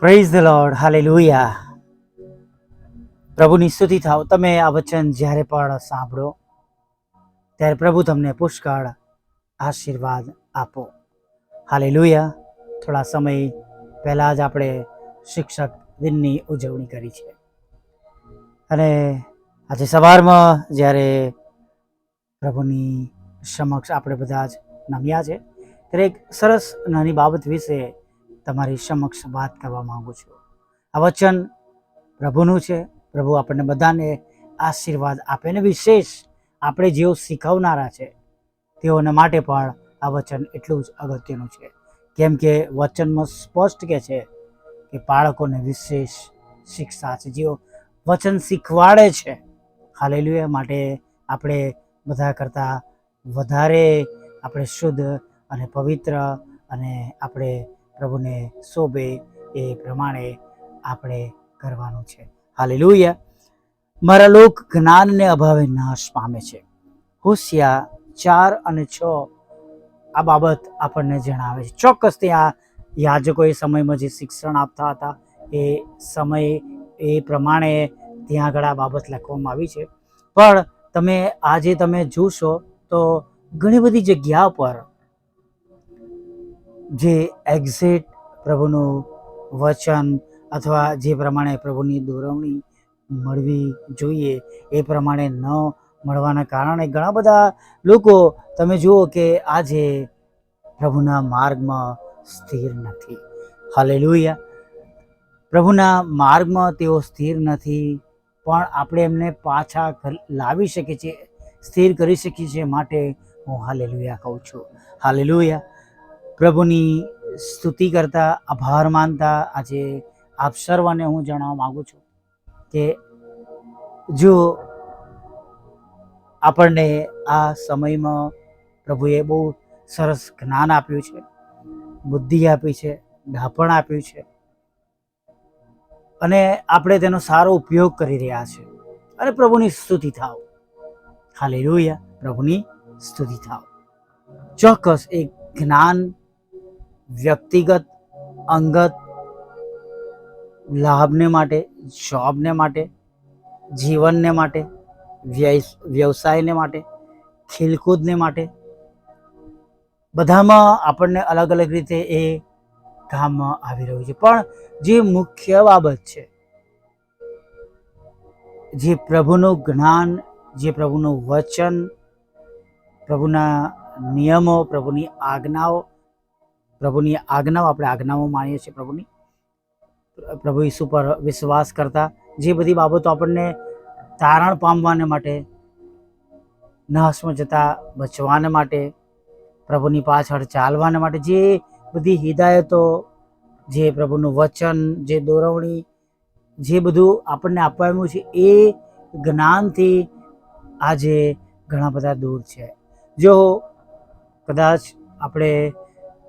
Praise the lord hallelujah પ્રભુની સ્તુતિ થાવ. તમે આ વચન જ્યારે પણ સાંભળો, ત્યારે પ્રભુ તમને પુષ્કળ આશીર્વાદ આપો. હાલે લુયા થોડા સમય પહેલાં જ આપણે શિક્ષક દિનની ઉજવણી કરી છે. અને આજે સવારમાં જ્યારે પ્રભુની સમક્ષ આપણે બધા જ નમ્યા છે, ત્યારે એક સરસ નાની બાબત વિશે તમારી સમક્ષ વાત કરવા માંગુ છું. આ વચન પ્રભુનું છે. પ્રભુ આપણને બધાને આશીર્વાદ આપે ને વિશેષ આપણે જેઓ શીખવનારા છે, તેઓના માટે પણ આ વચન એટલું જ અગત્યનું છે. કેમ કે વચનમાં સ્પષ્ટ કે છે કે બાળકોને વિશેષ શિક્ષા છે. જેઓ વચન શીખવાડે છે, હાલેલુયા, માટે આપણે બધા કરતાં વધારે આપણે શુદ્ધ અને પવિત્ર અને આપણે પ્રભુને શોભે એ પ્રમાણે આપણે કરવાનું છે. હાલે લોહિયા મારા લોક જ્ઞાનને અભાવે નાશ પામે છે. હોશિયા ચાર અને છ આ બાબત આપણને જણાવે છે. ચોક્કસ ત્યાં યાજકો એ સમયમાં જે શિક્ષણ આપતા હતા, એ સમય એ પ્રમાણે ત્યાં આગળ આ બાબત લખવામાં આવી છે. પણ તમે આજે તમે જોશો તો ઘણી બધી જગ્યા પર જે એક્ઝેટ પ્રભુનું વચન અથવા જે પ્રમાણે પ્રભુની દોરવણી મળવી જોઈએ, એ પ્રમાણે ન મળવાના કારણે ઘણા બધા લોકો, તમે જુઓ કે આજે પ્રભુના માર્ગમાં સ્થિર નથી. હાલેલુયા પ્રભુના માર્ગમાં તેઓ સ્થિર નથી, પણ આપણે એમને પાછા લાવી શકીએ છીએ, સ્થિર કરી શકીએ છીએ માટે હું હાલેલુયા કહું છું. હાલેલુયા પ્રભુની સ્તુતિ કરતા, આભાર માનતા, આજે આપ સર્વને હું જણાવવા માગું છું કે જો આપણને આ સમયમાં પ્રભુએ બહુ સરસ જ્ઞાન આપ્યું છે, બુદ્ધિ આપી છે, ડાપણ આપ્યું છે, અને આપણે તેનો સારો ઉપયોગ કરી રહ્યા છે, અને પ્રભુની સ્તુતિ થાવ. હાલેલુયા. પ્રભુની સ્તુતિ થાવ. ચોક્કસ એક જ્ઞાન વ્યક્તિગત, અંગત, લાભને માટે, જોબને માટે, જીવનને માટે વ્યવસાયને માટે, ખેલકૂદને માટે. બધામાં આપણને અલગ અલગ રીતે એ કામમાં આવી રહ્યું છે. પણ જે મુખ્ય બાબત છે, જે પ્રભુનું જ્ઞાન, જે પ્રભુનું વચન, પ્રભુના નિયમો, પ્રભુની આજ્ઞાઓ પ્રભુની આજ્ઞાઓ, આપણે આજ્ઞાઓ માનીએ છીએ પ્રભુની. પ્રભુ ઈસુ પર વિશ્વાસ કરતા જે બધી બાબતો આપણને તારણ પામવાને માટે, નાશમાં જતા બચવાને માટે, પ્રભુની પાછળ ચાલવાને માટે, જે બધી હિદાયતો, જે પ્રભુનું વચન, જે દોરવણી, જે બધું આપણને આપવામાં છે, એ જ્ઞાનથી આજે ઘણા બધા દૂર છે. જો કદાચ આપણે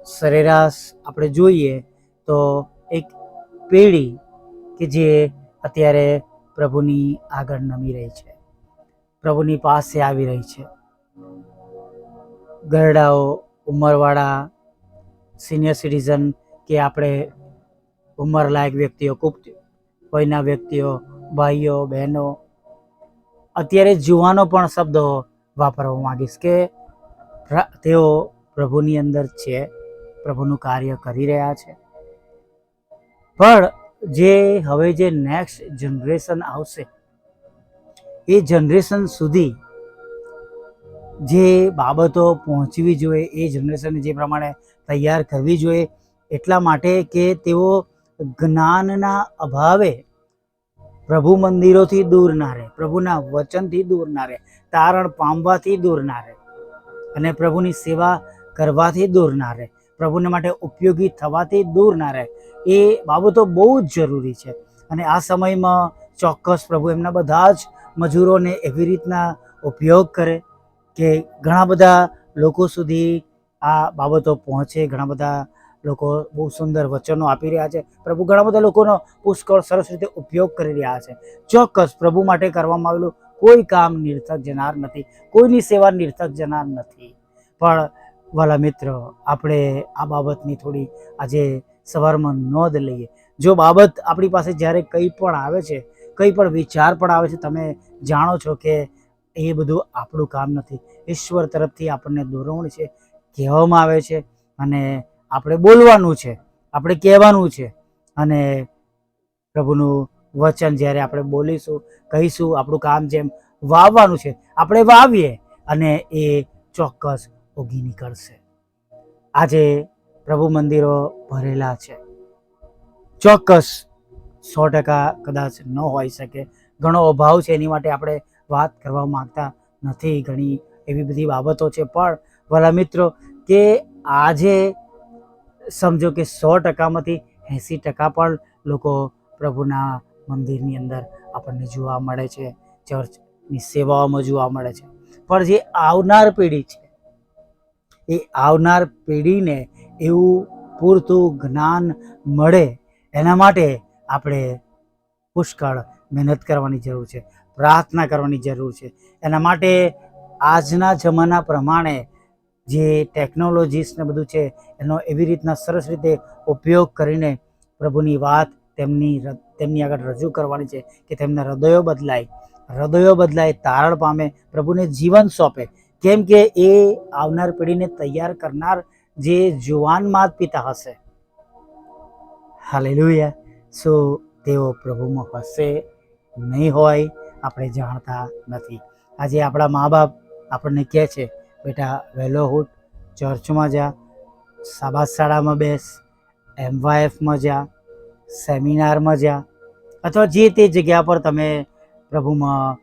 સરેરાશ આપણે જોઈએ તો એક પેઢી કે જે અત્યારે પ્રભુની આગળ નમી રહી છે. પ્રભુની પાસે આવી રહી છે. ગરડાઓ, ઉંમરવાળા સિનિયર સિટીઝન કે આપણે ઉંમરલાયક વ્યક્તિઓ પુખ્ત કોઈના વ્યક્તિઓ, ભાઈઓ, બહેનો, અત્યારે જુવાનો પણ શબ્દો વાપરવા માંગીશ કે તેઓ પ્રભુની અંદર છે. પ્રભુનું કાર્ય કરી રહ્યા છે. પણ જે હવે જે નેક્સ્ટ જનરેશન આવશે, એ જનરેશન સુધી જે બાબતો પહોંચવી જોઈએ, એ જનરેશનને જે પ્રમાણે તૈયાર કરવી જોઈએ, એટલા માટે કે તેઓ જ્ઞાનના અભાવે પ્રભુ મંદિરોથી દૂર ના રહે, પ્રભુના વચનથી દૂર ના રહે, તારણ પામવાથી દૂર ના રહે અને પ્રભુની સેવા કરવાથી દૂર ના રહે. પ્રભુને માટે ઉપયોગી થવાથી દૂર ના રહે. એ બાબતો બહુ જ જરૂરી છે. અને આ સમયમાં ચોક્કસ પ્રભુ એમના બધા જ મજૂરોને એવી રીતના ઉપયોગ કરે કે ઘણા બધા લોકો સુધી આ બાબતો પહોંચે. ઘણા બધા લોકો બહુ સુંદર વચનો આપી રહ્યા છે. પ્રભુ ઘણા બધા લોકોનો પુષ્કળ સરસ રીતે ઉપયોગ કરી રહ્યા છે. ચોક્કસ પ્રભુ માટે કરવામાં આવેલું કોઈ કામ નિર્થક જનાર નથી. કોઈની સેવા નિર્થક જનાર નથી. પણ વાલા મિત્રો, આપણે આ બાબતની થોડી આજે સવારમાં નોંધ લઈએ. જો બાબત આપણી પાસે જ્યારે કંઈ પણ આવે છે, કંઈ પણ વિચાર પણ આવે છે, તમે જાણો છો કે એ બધું આપણું કામ નથી. ઈશ્વર તરફથી આપણને દોરવણ છે, કહેવામાં આવે છે અને આપણે બોલવાનું છે, આપણે કહેવાનું છે અને પ્રભુનું વચન જ્યારે આપણે બોલીશું, કહીશું, આપણું કામ જેમ વાવવાનું છે, આપણે વાવીએ અને એ ચોક્કસ ઉગી નીકળશે. આજે પ્રભુ મંદિરો ભરેલા છે. ચોક્કસ સો ટકા કદાચ ન હોઈ શકે. ઘણો અભાવ છે એની માટે આપણે વાત કરવા માંગતા નથી ઘણી એવી બધી બાબતો છે. પણ વાલા મિત્રો, કે આજે સમજો કે સો ટકામાંથી એંસી ટકા પણ લોકો પ્રભુના મંદિરની અંદર આપણને જોવા મળે છે. ચર્ચની સેવાઓમાં જોવા મળે છે. પણ જે આવનાર પેઢી છે એ આવનાર પેઢીને એવું પૂરતું જ્ઞાન મળે એના માટે આપણે પુષ્કળ મહેનત કરવાની જરૂર છે, પ્રાર્થના કરવાની જરૂર છે. એના માટે આજના જમાના પ્રમાણે જે ટેકનોલોજીસ ને બધું છે, એનો એવી રીતના સરસ રીતે ઉપયોગ કરીને પ્રભુની વાત તેમની તેમની આગળ રજૂ કરવાની છે કે તેમના હૃદયો બદલાય. હૃદયો બદલાય, તારણ પામે, પ્રભુને જીવન સોંપે. કેમ કે એ આવનાર પેઢીને તૈયાર કરનાર જે જુવાન માત પિતા હશે. હાલેલુયા. સો તેઓ પ્રભુમાં હશે નહીં હોય, આપણે જાણતા નથી. આજે આપણા મા બાપ આપણને કહે છે, બેટા, વહેલો ઉઠ, ચર્ચમાં જા સાબાદ શાળામાં બેસ એમવાયએફમાં જા, સેમિનારમાં જા. અથવા જે તે જગ્યા પર તમે પ્રભુમાં,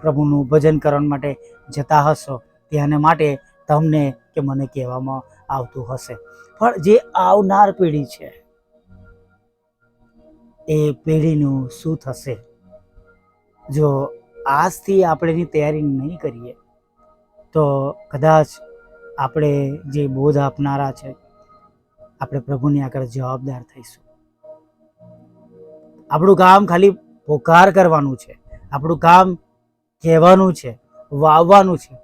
પ્રભુનું ભજન કરવા માટે જતા હશો ત્યાંને માટે તમને કે મને કહેવામાં આવતું હશે. પણ જે આવનાર પેઢી છે, એ પેઢીનું શું થશે? જો આજથી આપણે એની તૈયારી નહીં કરીએ, તો કદાચ આપણે જે બોધ આપનારા છે, આપણે પ્રભુની આગળ જવાબદાર થઈશું. આપણું કામ ખાલી પોકાર કરવાનું છે. આપણું કામ કહેવાનું છે. વાવવાનું છે.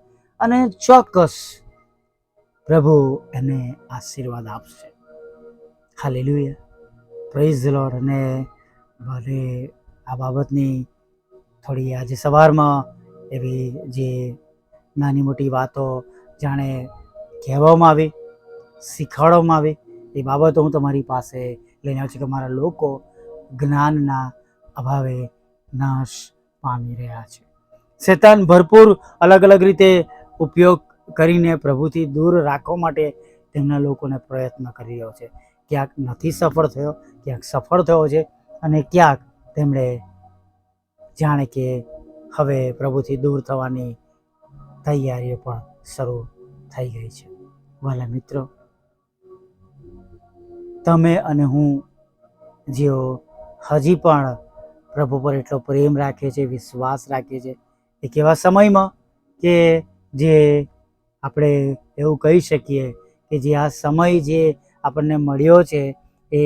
અને ચોક્કસ પ્રભુ એને આશીર્વાદ આપશે. ખાલી હાલેલુયા પ્રેઝ લોર્ડ અને ભલે આ બાબતની થોડી આજે સવારમાં એવી જે નાની મોટી વાતો જાણે કહેવામાં આવી, શીખવાડવામાં આવી, એ બાબતો હું તમારી પાસે લઈને આવું છું કે મારા લોકો જ્ઞાનના અભાવે નાશ પામી રહ્યા છે. શેતાન ભરપૂર અલગ અલગ રીતે ઉપયોગ કરીને પ્રભુથી દૂર રાખવા માટે તેમના લોકોને પ્રયત્ન કરી રહ્યો છે. ક્યાંક નથી સફળ થયો, ક્યાંક સફળ થયો છે અને ક્યાંક તેમણે જાણે કે હવે પ્રભુથી દૂર થવાની તૈયારીઓ પણ શરૂ થઈ ગઈ છે. વાલા મિત્રો, તમે અને હું જેઓ હજી પણ પ્રભુ પર એટલો પ્રેમ રાખે છે વિશ્વાસ રાખે છે એ કેવા સમયમાં કે જે આપણે એવું કહી શકીએ કે જે આ સમય જે આપણને મળ્યો છે એ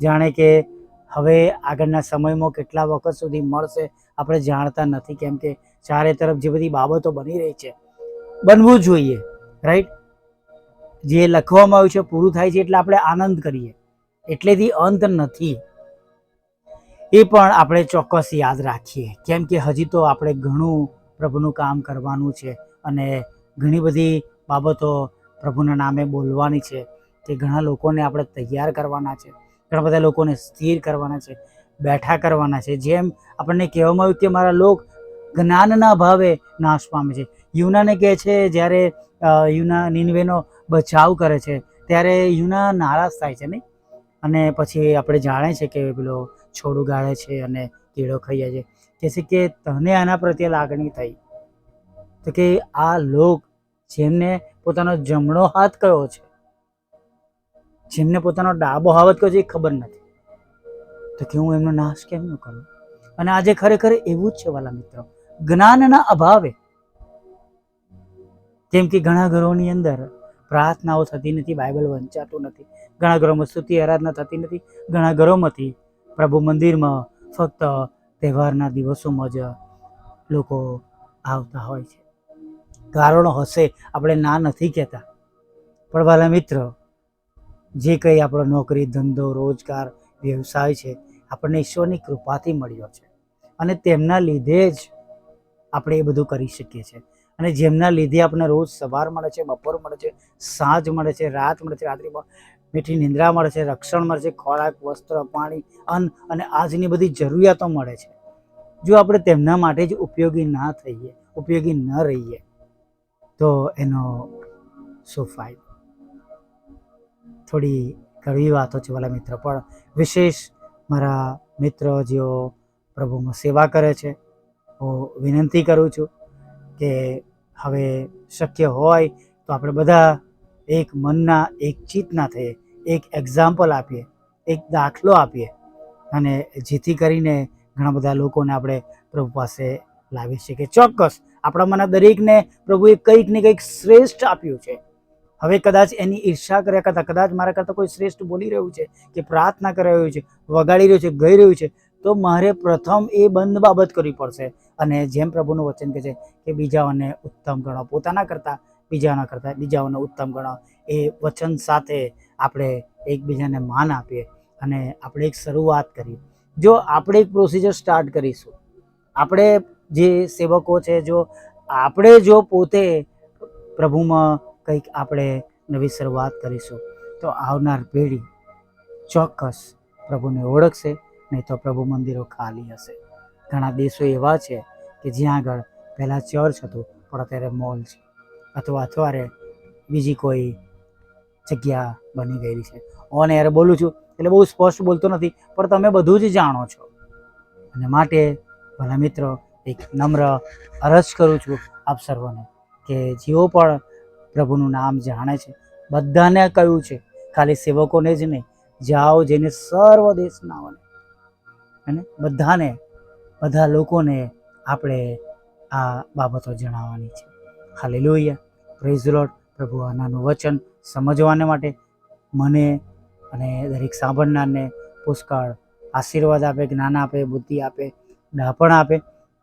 જાણે કે હવે આગળના સમયમાં કેટલા વખત સુધી મળશે આપણે જાણતા નથી. કેમ કે ચારે તરફ જે બધી બાબતો બની રહી છે, બનવું જોઈએ રાઈટ જે લખવામાં આવ્યું છે, પૂરું થાય છે એટલે આપણે આનંદ કરીએ. એટલેથી અંત નથી. એ પણ આપણે ચોક્કસ યાદ રાખીએ. કેમ કે હજી તો આપણે ઘણું પ્રભુનું કામ કરવાનું છે અને ઘણી બધી બાબતો પ્રભુના નામે બોલવાની છે. કે ઘણા લોકોને આપણે તૈયાર કરવાના છે. ઘણા બધા લોકોને સ્થિર કરવાના છે, બેઠા કરવાના છે. જેમ આપણને કહેવામાં આવ્યું કે મારા લોક જ્ઞાનના ભાવે નાશ પામે છે. યુનાને કહે છે, જ્યારે યુના નિનવેનો બચાવ કરે છે, ત્યારે યુના નારાજ થાય છે, નહીં? અને પછી આપણે જાણે છે કે પેલો છોડું ગાળે છે અને કીડો ખાઈએ છે. છે કે તને આના પ્રત્યે લાગણી થઈ. તો કે આ લોક જેમને પોતાનો જમણો હાથ કયો છે, જેમને પોતાનો ડાબો હાથ કયો છે એ ખબર નથી. તો કે હું એમનો નાશ કેમ ન કરું? અને આજે ખરેખર એવું જ છે વાલા મિત્રો. જ્ઞાનના અભાવે, કેમ કે ઘણા ઘરોની અંદર પ્રાર્થનાઓ થતી નથી, બાઇબલ વંચાતું નથી. ઘણા ઘરોમાં સ્તુતિ, આરાધના થતી નથી. ઘણા ઘરોમાંથી પ્રભુ મંદિરમાં ફક્ત તહેવારના દિવસોમાં જ લોકો આવતા હોય છે. કારણો હશે, આપણે ના નથી કહેતા. પણ વાલા મિત્ર, જે કંઈ આપણો નોકરી, ધંધો, રોજગાર, વ્યવસાય છે, આપણને ઈશ્વરની કૃપાથી મળ્યો છે. અને તેમના લીધે જ આપણે એ બધું કરી શકીએ છીએ. અને જેમના લીધે આપણને રોજ સવાર મળે છે, બપોર મળે છે, સાંજ મળે છે, રાત મળે છે, રાત્રિમાં મીઠી નિંદ્રા મળે છે, રક્ષણ મળે છે, ખોરાક, વસ્ત્ર, પાણી, અન્ન અને આજની બધી જરૂરિયાતો મળે છે. જો આપણે તેમના માટે જ ઉપયોગી ના થઈએ, ઉપયોગી ન રહીએ, તો એનો શું ફાયદો? થોડી કડવી વાતો છે વાલા મિત્ર, પણ વિશેષ મારા મિત્ર જેઓ પ્રભુમાં સેવા કરે છે, હું વિનંતી કરું છું કે હવે શક્ય હોય તો આપણે બધા એક મનના, એક ચિત્તના થઈએ, એક એક્ઝામ્પલ આપીએ, એક દાખલો આપીએ. અને જેથી કરીને ઘણા બધા લોકોને આપણે પ્રભુ પાસે લાવી શકીએ. ચોક્કસ આપણામાંના દરેકને પ્રભુએ કંઈક ને કંઈક શ્રેષ્ઠ આપ્યું છે. હવે કદાચ એની ઈર્ષા કર્યા કરતાં, કદાચ મારા કરતાં કોઈ શ્રેષ્ઠ બોલી રહ્યું છે, કે પ્રાર્થના કરી રહ્યું છે, વગાડી રહ્યું છે, ગઈ રહ્યું છે તો મારે પ્રથમ એ બંધ બાબત કરવી પડશે. અને જેમ પ્રભુનું વચન કહે છે કે બીજાઓને ઉત્તમ ગણો પોતાના કરતાં બીજાના કરતાં બીજાઓને ઉત્તમ ગણો એ વચન સાથે આપણે એકબીજાને માન આપીએ અને આપણે એક શરૂઆત કરીએ. જો આપણે એક પ્રોસિજર સ્ટાર્ટ કરીશું, આપણે જે સેવકો છે, જો આપણે જો પોતે પ્રભુમાં કંઈક આપણે નવી શરૂઆત કરીશું, તો આવનાર પેઢી ચોક્કસ પ્રભુને ઓળખશે નહીં તો પ્રભુ મંદિરો ખાલી હશે. ઘણા દેશો એવા છે કે જ્યાં આગળ પહેલાં ચર્ચ હતું, પણ અત્યારે મોલ છે. અથવા અત્યારે બીજી કોઈ જગ્યા બની ગયેલી છે. ઓન એર બોલું છું, એટલે બહુ સ્પષ્ટ બોલતો નથી, પણ તમે બધું જ જાણો છો. અને માટે, ભલા મિત્રો, એક નમ્ર અરજ કરું છું આપ સર્વને કે જેઓ પણ પ્રભુનું નામ જાણે છે, બધાને કહ્યું છે, ખાલી સેવકોને જ નહીં, જાઓ જેને સર્વ દેશનાઓને અને બધાને, બધા લોકોને આપણે આ બાબતો જણાવવાની છે. ખાલી લોહિયા પ્રેઝ લોટ પ્રભુ આનાનું વચન સમજવાને માટે મને અને દરેક સાંભળનારને પુષ્કળ આશીર્વાદ આપે, જ્ઞાન આપે, બુદ્ધિ આપે, ડાપણ આપે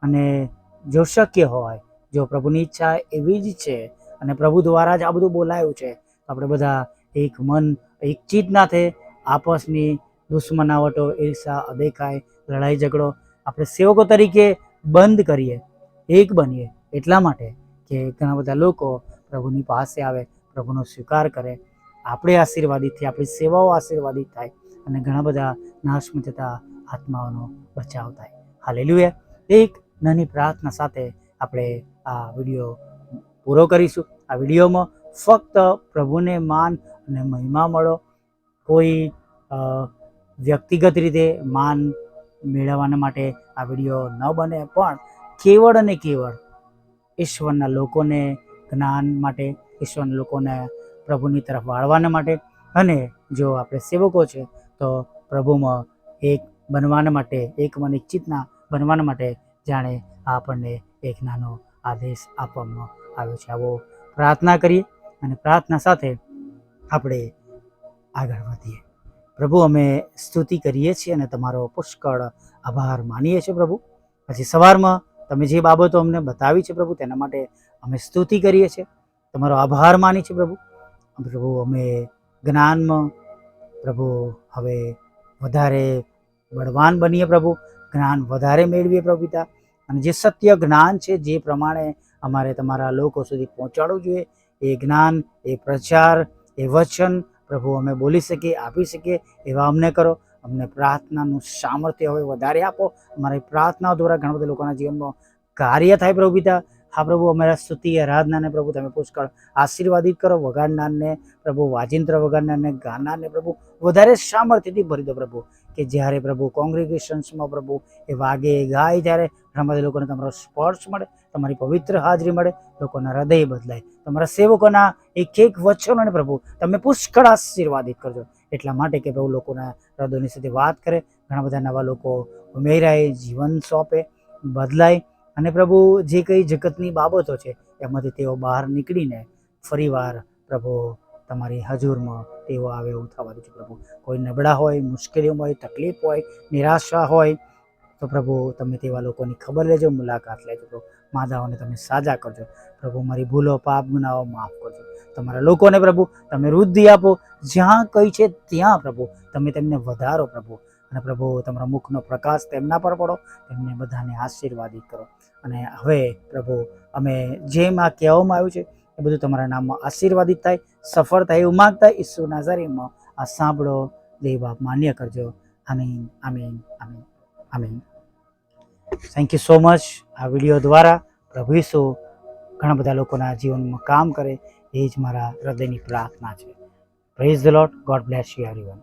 અને જો શક્ય હોય, જો પ્રભુની ઈચ્છા એવી જ છે અને પ્રભુ દ્વારા જ આ બધું બોલાયું છે આપણે બધા એક મન, એક ચિત્ત થે આપસની દુશ્મનાવટો, ઈર્ષા, અદેખાય, લડાઈ ઝઘડો આપણે સેવકો તરીકે બંધ કરીએ, એક બનીએ એટલા માટે કે ઘણા બધા લોકો પ્રભુની પાસે આવે, પ્રભુનો સ્વીકાર કરે. આપણે આશીર્વાદિત થઈએ આપણી સેવાઓ આશીર્વાદિત થાય અને ઘણા બધા નાશમાં જતા આત્માઓનો બચાવ થાય. હાલેલુયા. એક નાની પ્રાર્થના સાથે આપણે આ વીડિયો પૂરો કરીશું. આ વિડીયોમાં ફક્ત પ્રભુને માન અને મહિમા મળો. કોઈ વ્યક્તિગત રીતે માન મેળવવાના માટે આ વીડિયો ન બને, પણ કેવળ અને કેવળ ઈશ્વરના લોકોને જ્ઞાન માટે, ઈશ્વરના લોકોને પ્રભુની તરફ વાળવાના માટે અને જો આપણે સેવકો છે, તો પ્રભુમાં એક બનવાના માટે, એક મન ચિતના બનવાના માટે જાણે આપણને એક નાનો આદેશ આપવામાં આવ્યો છે. આવો પ્રાર્થના કરીએ અને પ્રાર્થના સાથે આપણે આગળ વધીએ. પ્રભુ, અમે સ્તુતિ કરીએ છીએ અને તમારો પુષ્કળ આભાર માનીએ છીએ પ્રભુ. પછી સવારમાં તમે જે બાબતો અમને બતાવી છે પ્રભુ, તેના માટે અમે સ્તુતિ કરીએ છીએ. તમારો આભાર માની છે પ્રભુ. પ્રભુ, અમે જ્ઞાનમાં પ્રભુ, હવે વધારે બળવાન બનીએ પ્રભુ. જ્ઞાન વધારે મેળવીએ પ્રભુ પિતા. અને જે સત્ય જ્ઞાન છે, જે પ્રમાણે અમારે તમારા લોકો સુધી પહોંચાડવું જોઈએ. એ જ્ઞાન, એ પ્રચાર, એ વચન પ્રભુ અમે બોલી શકીએ, આપી શકીએ એવા અમને કરો. અમને પ્રાર્થનાનું સામર્થ્ય હવે વધારે આપો. અમારી પ્રાર્થના દ્વારા ઘણા બધા લોકોના જીવનમાં કાર્ય થાય પ્રભુ પિતા. હા પ્રભુ, અમારા સ્તુતિ, આરાધનાને પ્રભુ તમે પુષ્કળ આશીર્વાદિત કરો. વગાડનારને પ્રભુ, વાજિંત્ર વગાડનારને, ગાનારને પ્રભુ વધારે સામર્થ્યથી ભરી દો પ્રભુ. કે જ્યારે પ્રભુ કોંગ્રેગેશન્સમાં પ્રભુ એ વાગે ગાય, ત્યારે બધા લોકોને તમારો સ્પર્શ મળે, તમારી પવિત્ર હાજરી મળે, લોકોના હૃદય બદલાય. તમારા સેવકોના એક એક વચનોને પ્રભુ તમે પુષ્કળ આશીર્વાદિત કરજો. એટલા માટે કે પ્રભુ લોકોના હૃદયની સાથે વાત કરે, ઘણા બધા નવા લોકો ઉમેરાય, જીવન સોંપે, બદલાય અને પ્રભુ જે કંઈ જગતની બાબતો છે, એમાંથી તેઓ બહાર નીકળીને ફરીવાર પ્રભુ તમારી હજુરમાં તેઓ આવે એવું થવા દે છે, પ્રભુ. કોઈ નબળા હોય, મુશ્કેલીઓ હોય, તકલીફ હોય, નિરાશા હોય, તો પ્રભુ તમે તેવા લોકોની ખબર લેજો, મુલાકાત લેજો, પ્રભુ. માદાઓને તમે સાજા કરજો. પ્રભુ, મારી ભૂલો, પાપ, ગુનાઓ માફ કરજો. તમારા લોકોને, પ્રભુ, તમે વૃદ્ધિ આપો. જ્યાં કઈ છે ત્યાં, પ્રભુ, તમે તેમને વધારો, પ્રભુ. અને પ્રભુ, તમારા મુખનો પ્રકાશ તેમના પર પડો, તેમને બધાને આશીર્વાદિત કરો. અને હવે, પ્રભુ, અમે જેમ આ કહેવામાં આવ્યું છે એ બધું તમારા નામમાં આશીર્વાદિત થાય, સફળ થાય એવું માગતા ઈસુ નાઝારીમાં આ સાંભળો દેવ બાપ માન્ય કરજો. આમીન આમીન આમીન આમીન. થેન્ક યુ સો મચ આ વીડિયો દ્વારા પ્રભુ ઈસુ ઘણા બધા લોકોના જીવનમાં કામ કરે, એ જ મારા હૃદયની પ્રાર્થના છે. Praise the Lord God bless you everyone